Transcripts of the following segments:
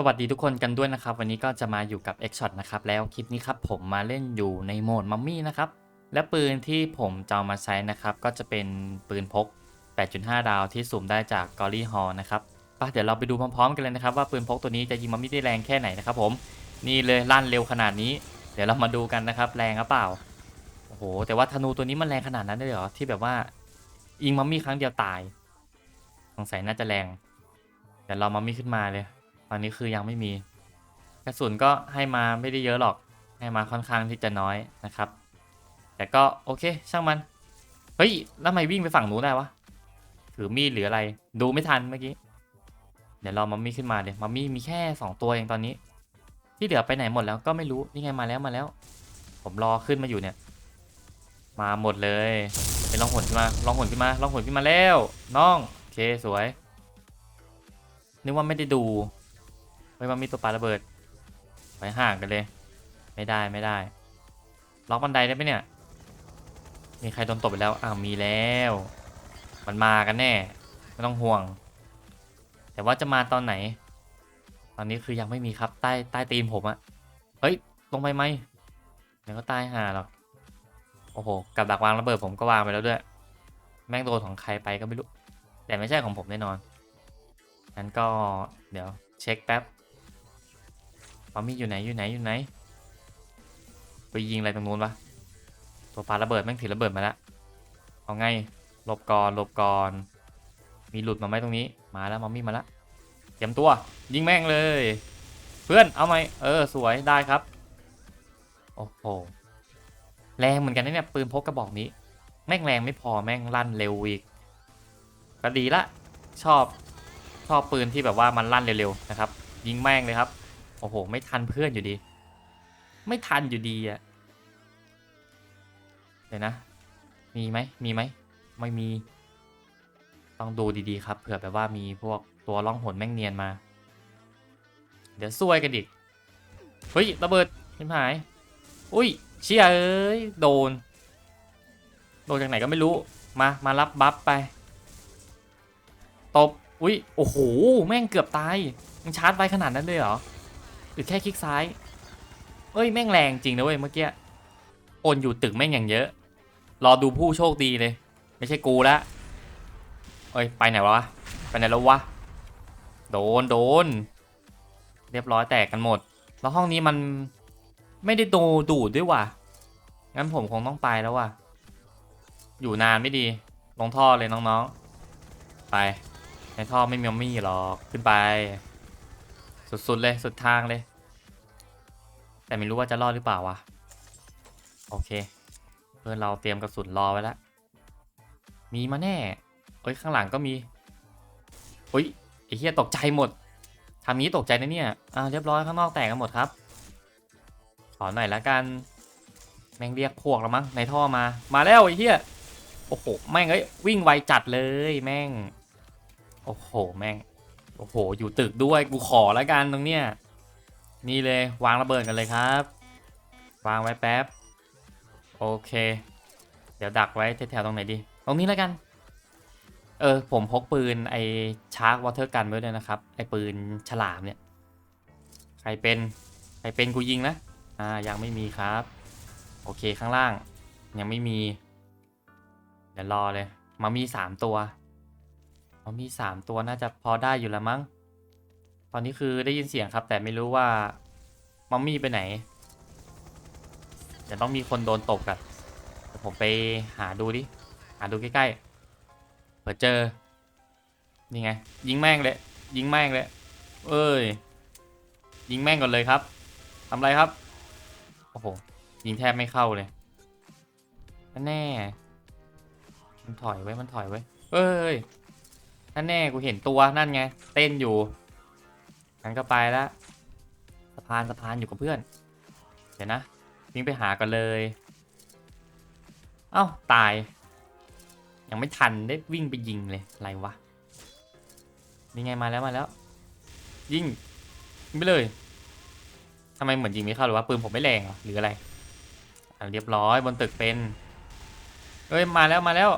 สวัสดีทุกคนกันด้วยนะครับ วันนี้ก็จะมาอยู่กับ X Shot นะครับ แล้วคลิปนี้ครับผมมาเล่นอยู่ในโหมดมัมมี่นะครับ และปืนที่ผมจะามาใช้นะครับ ก็จะเป็นปืนพก 8.5 ดาวที่สุ่มได้จาก g o r y Hall นะครับไปเดี๋ยวเราไปดูพร้อมๆกันเลยนะครับ ว่าปืนพกตัวนี้จะยิงมัมมี่ได้แรงแค่ไหนนะครับผมนี่เลยลั่นเร็วขนาดนี้ เดี๋ยวเรามาดูกันนะครับ แรงหรือเปล่าโอ้โหแต่ว่าธนูตัวนี้มันแรงขนาดนั้นเลยเหรอที่แบบว่ายิงมัมมี่ครั้งเดียวตายสงสัยน่าจะแรงเดี๋ยวเรามัมมี่ขึ้นมาเลย ตอนนี้คือยังไม่มี กระสุนก็ให้มาไม่ได้เยอะหรอก ให้มาค่อนข้างที่จะน้อยนะครับ แต่ก็โอเคช่างมัน เฮ้ย แล้วทำไมวิ่งไปฝั่งนู้นได้วะ ถือมีดหรืออะไร ดูไม่ทันเมื่อกี้ เดี๋ยวรอมัมมี่ขึ้นมาเดี๋ยวมัมมี่มีแค่ 2 ตัวเองตอนนี้ ที่เหลือไปไหนหมดแล้วก็ไม่รู้ นี่ไงมาแล้วมาแล้ว ผมรอขึ้นมาอยู่เนี่ย มาหมดเลยไปลองหนขึ้นมา ลองหนขึ้นมา ลองหนขึ้นมาแล้ว น้อง โอเคสวย นึกว่าไม่ได้ดู เฮ้ยมันมีตัวปาระเบิดไปห่างกันเลย ไม่ได้ไม่ได้ ล็อกบันไดได้ไหมเนี่ย มีใครโดนตบไปแล้วอ้าวมีแล้ว มันมากันแน่ ไม่ต้องห่วง แต่ว่าจะมาตอนไหน ตอนนี้คือยังไม่มีครับใต้ใต้ตีนผมอะเฮ้ย ลงไปไหมเดี๋ยวก็ตายห่าหรอกโอ้โหกับดักวางระเบิดผมก็วางไปแล้วด้วย แม่งโดนของใครไปก็ไม่รู้ แต่ไม่ใช่ของผมแน่นอนงั้นก็เดี๋ยวเช็คแป๊บ ปามี่อยู่ไหนอยู่ไหนอยู่ไหน ไปยิงอะไรตรงนู้นวะตัวปาระเบิดแม่งถือระเบิดมาแล้วเอาไงหลบก่อนหลบก่อน มีหลุดมาไหมตรงนี้ มาแล้วมามี่มาแล้วเตรียมตัว ยิงแม่งเลย เพื่อนเอาไหมเออสวยได้ครับ โอ้โหแรงเหมือนกันนะเนี่ยปืนพกกระบอกนี้ แม่งแรงไม่พอแม่งลั่นเร็วอีกก็ดีละ ชอบชอบปืนที่แบบว่ามันลั่นเร็วๆนะครับ ยิงแม่งเลยครับ โอ้โห ไม่ทันเพื่อนอยู่ดี ไม่ทันอยู่ดีอะเดี๋ยวนะ มีไหมมีไหม ไม่มี ต้องดูดีๆครับ เผื่อแบบว่ามีพวกตัวล่องหนแม่งเนียนมา เดี๋ยวซวยกันอีก เฮ้ยระเบิดชิมหาย อุ้ย เชี่ยเอ้ย โดน โดนจากไหนก็ไม่รู้ มา มารับบัฟไป ตบ อุ้ย โอ้โห แม่งเกือบตายมันชาร์จไปขนาดนั้นเลยเหรอ รือแค่คลิกซ้าย เอ้ยแม่งแรงจริงนะเว้ยเมื่อกี้โอนอยู่ตึกแม่งอย่างเยอะ รอดูผู้โชคดีเลย ไม่ใช่กูละเอ้ยไปไหนวะไปไหนแล้ววะโดนโดน เรียบร้อยแตกกันหมด แล้วห้องนี้มันไม่ได้โดดูดด้วยว่ะ งั้นผมคงต้องไปแล้วว่ะ อยู่นานไม่ดี ลงท่อเลยน้องๆ ไป ในท่อไม่มีมี่หรอก ขึ้นไป สุดๆเลยสุดทางเลย แต่ไม่รู้ว่าจะรอดหรือเปล่าวะโอเค เพื่อนเราเตรียมกระสุนรอไว้แล้วมีมาแน่เอ้ยข้างหลังก็มีอุ้ยไอ้เหี้ยตกใจหมดทำนี้ตกใจนะเนี่ยอ่าเรียบร้อยข้างนอกแตกกันหมดครับขอหน่อยละกันแม่งเรียกพวกแล้วมั้งในท่อมา มาแล้วไอ้เหี้ย โอ้โห แม่งเอ้ยวิ่งไวจัดเลยแม่ง โอ้โห แม่ง โอ้โห อยู่ตึกด้วยกูขอแล้วกันตรงเนี้ยนี่เลยวางระเบิดกันเลยครับ วางไว้แป๊บ โอเค เดี๋ยวดักไว้แถวๆตรงไหนดี ตรงนี้แล้วกัน เออ ผมพกปืนไอชาร์กวอเตอร์กันไว้ด้วยนะครับ ไอปืนฉลามเนี่ย ใครเป็น ใครเป็นกูยิงนะ อ่า ยังไม่มีครับ โอเคข้างล่าง ยังไม่มี เดี๋ยวรอเลย มามีสามตัว อมีสามตัวน่าจะพอได้อยู่แล้วมั้ง ตอนนี้คือได้ยินเสียงครับ แต่ไม่รู้ว่ามัมมี่ไปไหนเดี๋ยวต้องมีคนโดนตบกันเดี๋ยวผมไปหาดูดิ หาดูใกล้ๆเผื่อเจอ นี่ไง ยิงแม่งเลย ยิงแม่งเลย เอ้ย ยิงแม่งก่อนเลยครับทำไรครับ โอ้โห ยิงแทบไม่เข้าเลย แน่ มันถอยไว้ มันถอยไว้ เอ้ย นั่นแน่กูเห็นตัวนั่นไง เต้นอยู่งั้นก็ไปแล้วสะพานสะพานอยู่กับเพื่อน เดี๋ยวนะวิ่งไปหากันเลย เอ้าตาย ยังไม่ทันได้วิ่งไปยิงเลยอะไรวะนี่ไงมาแล้วมาแล้ว ยิงยิงไปเลยทำไมเหมือนยิงไม่เข้าหรือว่าปืนผมไม่แรงหรืออะไรอะเรียบร้อยบนตึกเป็นเอ้ยมาแล้วมาแล้ว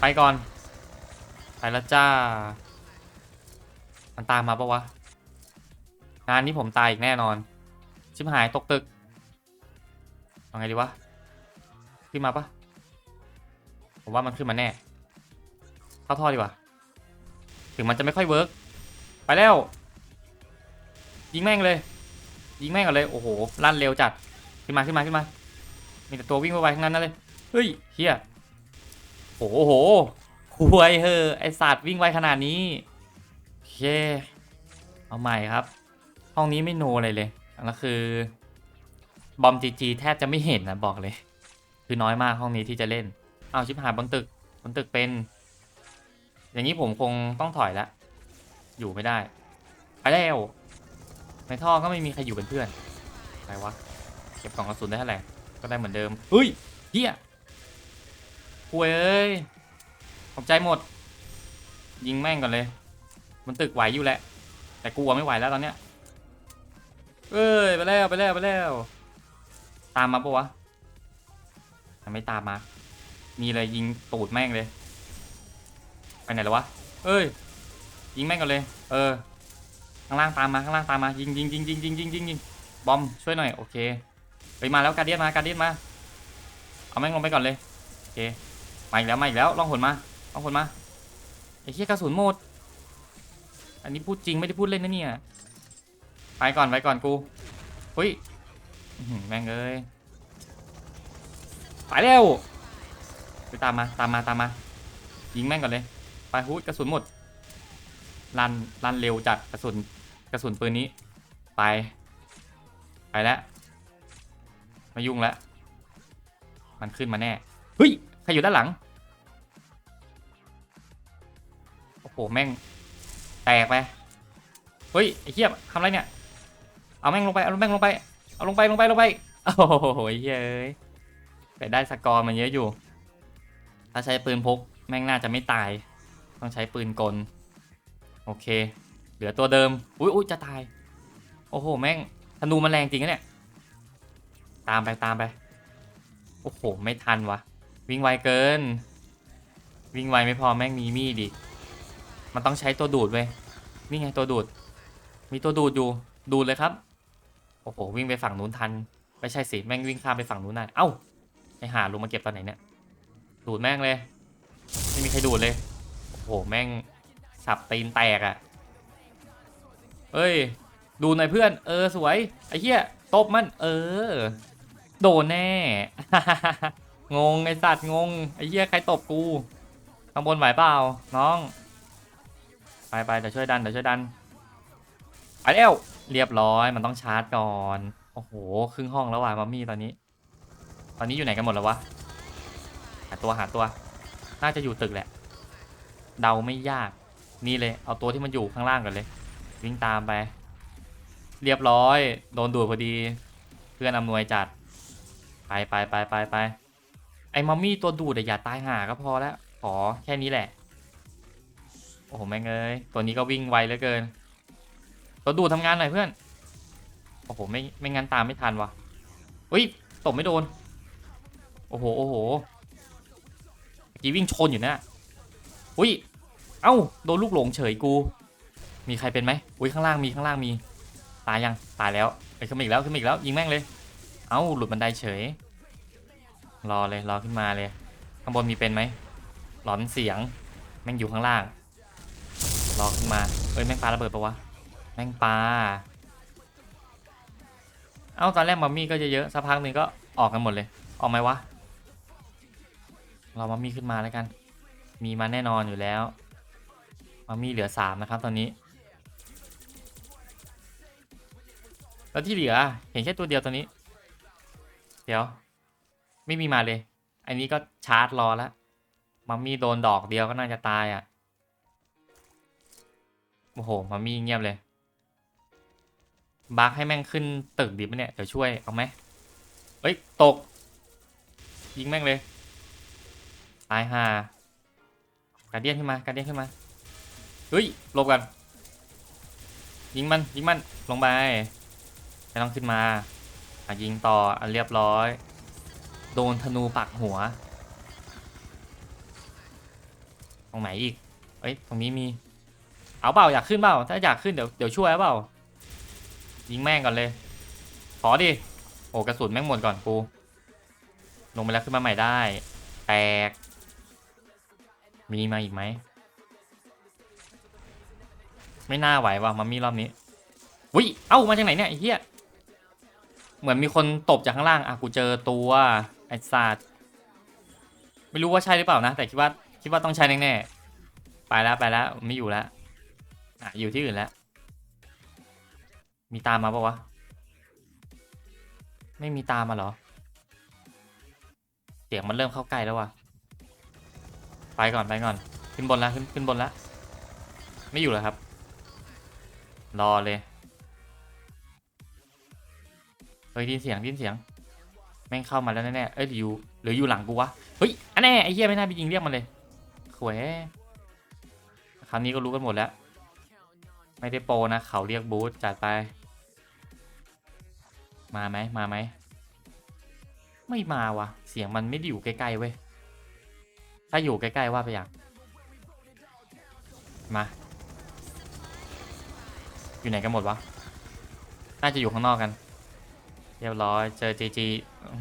ไปก่อน แล้วจ้า มันตามมาปะวะ งานนี้ผมตายอีกแน่นอน ชิบหายตกตึกเอาไงดีวะ ขึ้นมาปะผมว่ามันขึ้นมาแน่ เข้าท่อดีกว่า ถึงมันจะไม่ค่อยเวิร์กไปแล้ว ยิงแม่งเลย ยิงแม่งก่อนเลย โอ้โห ลั่นเร็วจัด ขึ้นมาขึ้นมาขึ้นมา มีแต่ตัววิ่งไวๆทั้งนั้นนั่นเลย เฮ้ยเฮียโอ้โห คุยเฮอไอสัตว์วิ่งไวขนาดนี้โอเคเอาใหม่ครับ ห้องนี้ไม่โนอะไรเลยแล้วคือบอมจีจีแทบจะไม่เห็นนะบอกเลย คือน้อยมากห้องนี้ที่จะเล่น เอาชิบหายบนตึกบนตึกเป็น อย่างนี้ผมคงต้องถอยละอยู่ไม่ได้ไปแล้วในท่อก็ไม่มีใครอยู่เป็นเพื่อนอะไรวะเก็บกล่องกระสุนได้เท่าไหร่ก็ได้เหมือนเดิมเฮ้ยเฮียคุยเอ้ย ขอบใจหมด ยิงแม่งก่อนเลย มันตึกไหวอยู่แหละ แต่กลัวไม่ไหวแล้วตอนเนี้ยเอ้ยไปแล้วไปแล้วไปแล้ว ตามมาปะวะมันไม่ตามมา มีเลยยิงตูดแม่งเลยไปไหนแล้ววะ เอ้ย ยิงแม่งก่อนเลย เออ ข้างล่างตามมาข้างล่างตามมา ยิงยิงยิงยิงยิงยิงยิงยิงบอมช่วยหน่อยโอเคไปมาแล้วการเดียนมาการเดียนมา เอาแม่งลงไปก่อนเลย โอเค มาอีกแล้วมาอีกแล้วล่องหนมา ลองหนมาไอ้เหี้ยกระสุนหมด อันนี้พูดจริงไม่ได้พูดเล่นนะเนี่ย ไปก่อนไปก่อนกูเฮ้ยแม่งเอ้ยไปเร็วไปตามมาตามมาตามมา ยิงแม่งก่อนเลย ไปฮูดกระสุนหมดลันลันเร็วจัดกระสุนกระสุนปืนนี้ ไป ไปแล้วไม่ยุ่งแล้วมันขึ้นมาแน่เฮ้ยใครอยู่ด้านหลัง โอ้โหแม่ง แตกไป เฮ้ยไอ้เหี้ยทำไรเนี่ย เอาแม่งลงไป เอาแม่งลงไป เอาลงไปลงไปลงไป โอ้โหเหี้ยเอ้ยแต่ได้สกอร์มันเยอะอยู่ ถ้าใช้ปืนพก แม่งน่าจะไม่ตาย ต้องใช้ปืนกล โอเค เหลือตัวเดิม อุ้ยอุ้ยจะตาย โอ้โห แม่ง ธนูมันแรงจริงนะเนี่ย ตามไปตามไป โอ้โห ไม่ทันวะ วิ่งไวเกิน วิ่งไวไม่พอแม่งมีมีดอีก มันต้องใช้ตัวดูดเว้ยนี่ไงตัวดูด มีตัวดูดอยู่ ดูดเลยครับ โอ้โห วิ่งไปฝั่งนู้นทัน ไม่ใช่สิ แม่งวิ่งข้ามไปฝั่งนู้นได้ เอ้า ไอหาลงมาเก็บตอนไหนเนี่ย ดูดแม่งเลย ไม่มีใครดูดเลย โอ้โห แม่งสับตีนแตกอะ่ะเอ้ย ดูหน่อยเพื่อน เออ สวย ไอ้เหี้ย ตบมัน เออ โดนแน่ งงไอสัตว์งง ไอ้เหี้ยใครตบกูข้างบนไหวเปล่า น้อง ไปไปเดี๋ยวช่วยดันเดี๋ยวช่วยดันไปแล้วเรียบร้อยมันต้องชาร์จก่อนโอ้โหครึ่งห้องแล้วว่ะมัมมี่ตอนนี้ ตอนนี้อยู่ไหนกันหมดแล้ววะหาตัวหาตัว น่าจะอยู่ตึกแหละ เดาไม่ยากนี่เลย เอาตัวที่มันอยู่ข้างล่างก่อนเลย วิ่งตามไป เรียบร้อยโดนดูดพอดี เพื่อนอำนวยจัด ไปไปไปไปไปไอ้มัมมี่ตัวดูดอะอย่าตายห่าก็พอแล้วขอแค่นี้แหละ โอ้โหแม่งเอ้ยตัวนี้ก็วิ่งไวเหลือเกินตัวดูดทำงานหน่อยเพื่อน โอ้โหไม่ไม่งั้นตามไม่ทันวะอุ้ยตบไม่โดน โอ้โหโอ้โหเมื่อกี้วิ่งชนอยู่นะอุ้ยเอ้าโดนลูกหลงเฉยกู มีใครเป็นไหมอุ้ยข้างล่างมีข้างล่างมี ตายยังตายแล้วไปขึ้นมาอีกแล้วขึ้นมาอีกแล้วยิงแม่งเลย เอ้าหลุดบันไดเฉย รอเลยรอขึ้นมาเลย ข้างบนมีเป็นไหมหลอนเสียงแม่งอยู่ข้างล่าง รอขึ้นมา เอ้ย แม่งปาระเบิดปะวะ แม่งปาเอ้า ตอนแรกมัมมี่ก็จะเยอะสักพักหนึ่งก็ออกกันหมดเลย ออกไหมวะ เรามัมมี่ขึ้นมาแล้วกัน มีมาแน่นอนอยู่แล้ว มัมมี่เหลือสามนะครับตอนนี้ แล้วที่เหลือ เห็นแค่ตัวเดียวตัวนี้ เดี๋ยว ไม่มีมาเลย อันนี้ก็ชาร์จรอแล้วมัมมี่โดนดอกเดียวก็น่าจะตายอะ โอ้โหมัมมี่เงียบเลยบักให้แม่งขึ้นตึกดิบเนี่ยเดี๋ยวช่วยเอาไหมเฮ้ยตก ยิงแม่งเลยตายห่าการเดียนขึ้นมาการเดียนขึ้นมาเฮ้ยลบกัน ยิงมันยิงมันลงไปไม่ต้องขึ้นมาอะยิงต่ออันเรียบร้อย โดนธนูปักหัว ตรงไหนอีกเอ้ยตรงนี้มี เอาเปล่าอยากขึ้นเปล่าถ้าอยากขึ้นเดี๋ยวเดี๋ยวช่วยเอาเปล่ายิงแม่งก่อนเลยขอดิโอ้กระสุนแม่งหมดก่อนกูลงไปแล้วขึ้นมาใหม่ได้ แตก มีมาอีกไหม ไม่น่าไหวว่ะมัมมี่รอบนี้วิเอ้ามาจากไหนเนี่ยไอ้เหี้ยเหมือนมีคนตบจากข้างล่างอะกูเจอตัวไอ้สัตว์ไม่รู้ว่าใช่หรือเปล่านะ แต่คิดว่าคิดว่าต้องใช่แน่ๆไปแล้วไปแล้วไม่อยู่แล้ว อะอยู่ที่อื่นแล้ว มีตามมาปะวะ ไม่มีตามมาเหรอ เสียงมันเริ่มเข้าใกล้แล้ววะไปก่อนไปก่อน ขึ้นบนแล้วขึ้นขึ้นบนแล้ว ไม่อยู่แล้วครับ รอเลย เฮ้ยไดยินเสียงดินเสียง แม่งเข้ามาแล้วแน่ๆเอ้ยออยู่หรืออยู่หลังกูวะ เฮ้ยอันแน่ไอ้เหี้ยไม่น่าไปยิงเรียกมันเลยขวยคราวนี้ก็รู้กันหมดแล้ว ไม่ได้โปรนะ เขาเรียกบูธจัดไป มาไหมมาไหม ไม่มาวะเสียงมันไม่ได้อยู่ใกล้ๆเว้ย ถ้าอยู่ใกล้ๆว่าไปอย่างมา อยู่ไหนกันหมดวะ น่าจะอยู่ข้างนอกกัน เรียบร้อย เจอ JG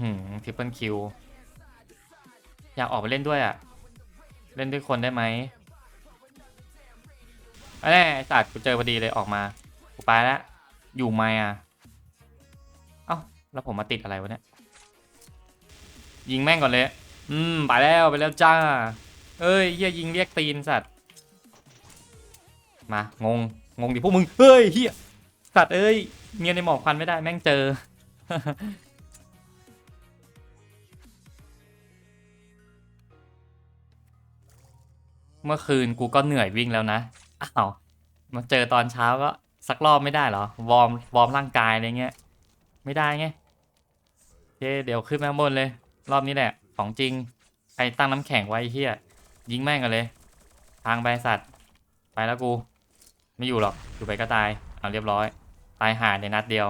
หืมทริปเปิลคิว อยากออกไปเล่นด้วยอะ่ะ เล่นด้วยคนได้ไหม แน่ไอ้สัตว์กูเจอพอดีเลยออกมากูไปแล้วอยู่ไหมอะเอ้าแล้วผมมาติดอะไรวะเนี่ยยิงแม่งก่อนเลย อืมไปแล้วไปแล้วจ้า เอ้ยเฮียยิงเรียกตีนสัตว์ มางงงงดิพวกมึงเฮ้ยเฮียสัตว์เอ้ยเมียในหมอกควันไม่ได้แม่งเจอเมื่อคืนกูก็เหนื่อยวิ่งแล้วนะ อ้าวมาเจอตอนเช้าก็สักรอบไม่ได้เหรอ วอร์มวอร์มร่างกายอะไรเงี้ย ไม่ได้ไงโอเคเดี๋ยวขึ้นมาบนเลย รอบนี้แหละ ของจริง ใครตั้งน้ำแข็งไว้เฮียยิงแม่งกันเลย ทางไปสัตว์ ไปแล้วกู ไม่อยู่หรอก อยู่ไปก็ตาย เอาเรียบร้อย ตายหาในนัดเดียว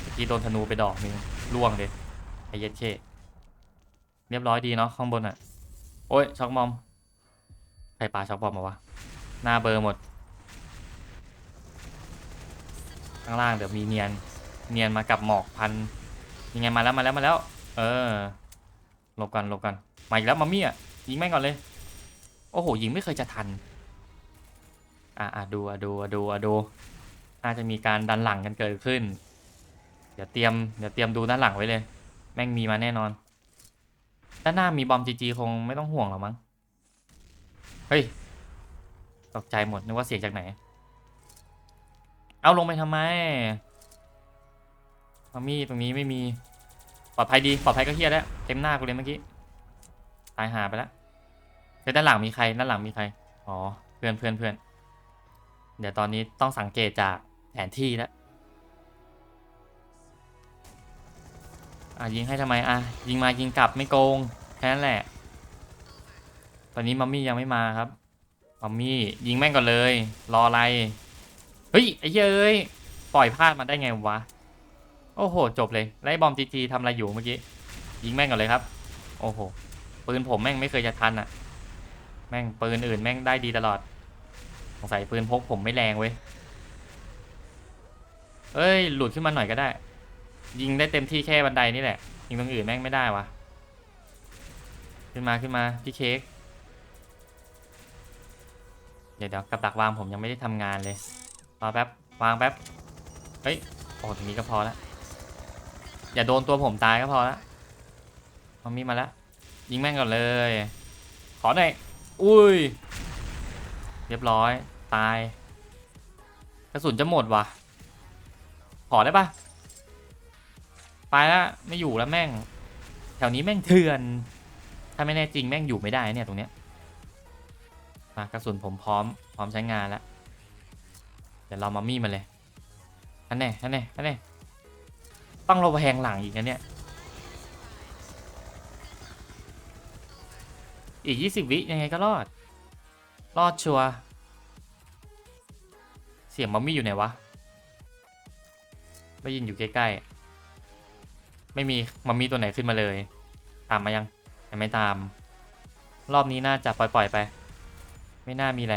เมื่อกี้โดนธนูไปดอกนึงล่วงเลยไอเย็ดเชเรียบร้อยดีเนาะข้างบนอะ โอ้ยช็อกบอม ใครปาช็อกบอมมาวะ หน้าเบอร์หมด ข้างล่างเดี๋ยวมีเนียน เนียนมากับหมอกพันยังไงมาแล้วมาแล้วมาแล้ว เออหลบกันหลบกันมาอีกแล้วมามี่อะยิงแม่งก่อนเลย โอ้โหยิงไม่เคยจะทัน อะอะดูอะดูอะดูอะดูน่าจะมีการดันหลังกันเกิดขึ้น เดี๋ยวเตรียมเดี๋ยวเตรียมดูด้านหลังไว้เลย แม่งมีมาแน่นอน ด้านหน้ามีบอมจีจีคงไม่ต้องห่วงหรอกมั้ง เฮ้ย ตกใจหมดนึกว่าเสียงจากไหน เอาลงไปทำไมมามี่ตรงนี้ไม่มี ปลอดภัยดี ปลอดภัยก็เฮียแล้ว เต็มหน้ากูเลยเมื่อกี้ ตายหาไปแล้วเฮ้ยด้านหลังมีใคร ด้านหลังมีใคร อ๋อ เพื่อนเพื่อนเพื่อน เดี๋ยวตอนนี้ต้องสังเกตจากแผนที่แล้วอะยิงให้ทำไม อะ ยิงมายิงกลับไม่โกง แค่นั้นแหละ ตอนนี้มัมมี่ยังไม่มาครับ มัมมี่ยิงแม่งก่อนเลย รออะไรเฮ้ยไอ้เย้ยปล่อยพลาดมาได้ไงวะโอ้โหจบเลยไล่บอมจีจีทำอะไรอยู่เมื่อกี้ยิงแม่งก่อนเลยครับ โอ้โหปืนผมแม่งไม่เคยจะทันอะแม่งปืนอื่นแม่งได้ดีตลอดสงสัยปืนพกผมไม่แรงเว้ยเอ้ยหลุดขึ้นมาหน่อยก็ได้ ยิงได้เต็มที่แค่บันไดนี่แหละยิงตรงอื่นแม่งไม่ได้วะขึ้นมาขึ้นมาพี่เค้ก เดี๋ยวเดี๋ยวกับดักวางผมยังไม่ได้ทำงานเลยรอแป๊บวางแป๊บเฮ้ยโอ้ตรงนี้ก็พอล้วอย่าโดนตัวผมตายก็พอล้วมัมมี่มาล้วยิงแม่งก่อนเลย ขอหน่อยอุ้ย เรียบร้อย ตาย กระสุนจะหมดว่ะ ขอได้ปะไปล้วไม่อยู่แล้วแม่ง แถวนี้แม่งเถื่อน ถ้าไม่แน่จริงแม่งอยู่ไม่ได้เนี่ยตรงเนี้ย มากระสุนผมพร้อม พร้อมใช้งานแล้ว เดี๋ยวเรามามี่มันเลยอันแน่อันแน่อันแน่ต้องเราแพงหลังอีกนะเนี่ย อีกยี่สิบวิยังไงก็รอด รอดชัวเสียงมัมมี่อยู่ไหนวะได้ยินอยู่ใกล้ๆ ไม่มีมัมมี่ตัวไหนขึ้นมาเลย ตามมายังยังไม่ตาม รอบนี้น่าจะปล่อยๆไป ไม่น่ามีอะไร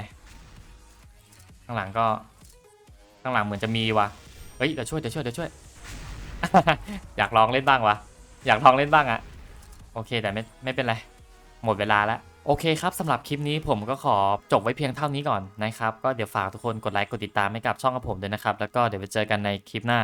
ข้างหลังก็ ข้างหลังเหมือนจะมีว่ะฮ้ยเดี๋ยวช่วยเดี๋ยวช่วยเดี๋ยวช่วย อยากลองเล่นบ้างวะอยากลองเล่นบ้างอะโอเคแต่ไม่ไม่เป็นไร หมดเวลาแล้วโอเคครับสำหรับคลิปนี้ผมก็ขอจบไว้เพียงเท่านี้ก่อนนะครับ ก็เดี๋ยวฝากทุกคนกดไลค์กดติดตามให้กับช่องของผมด้วยนะครับ แล้วก็เดี๋ยวไปเจอกันในคลิปหน้า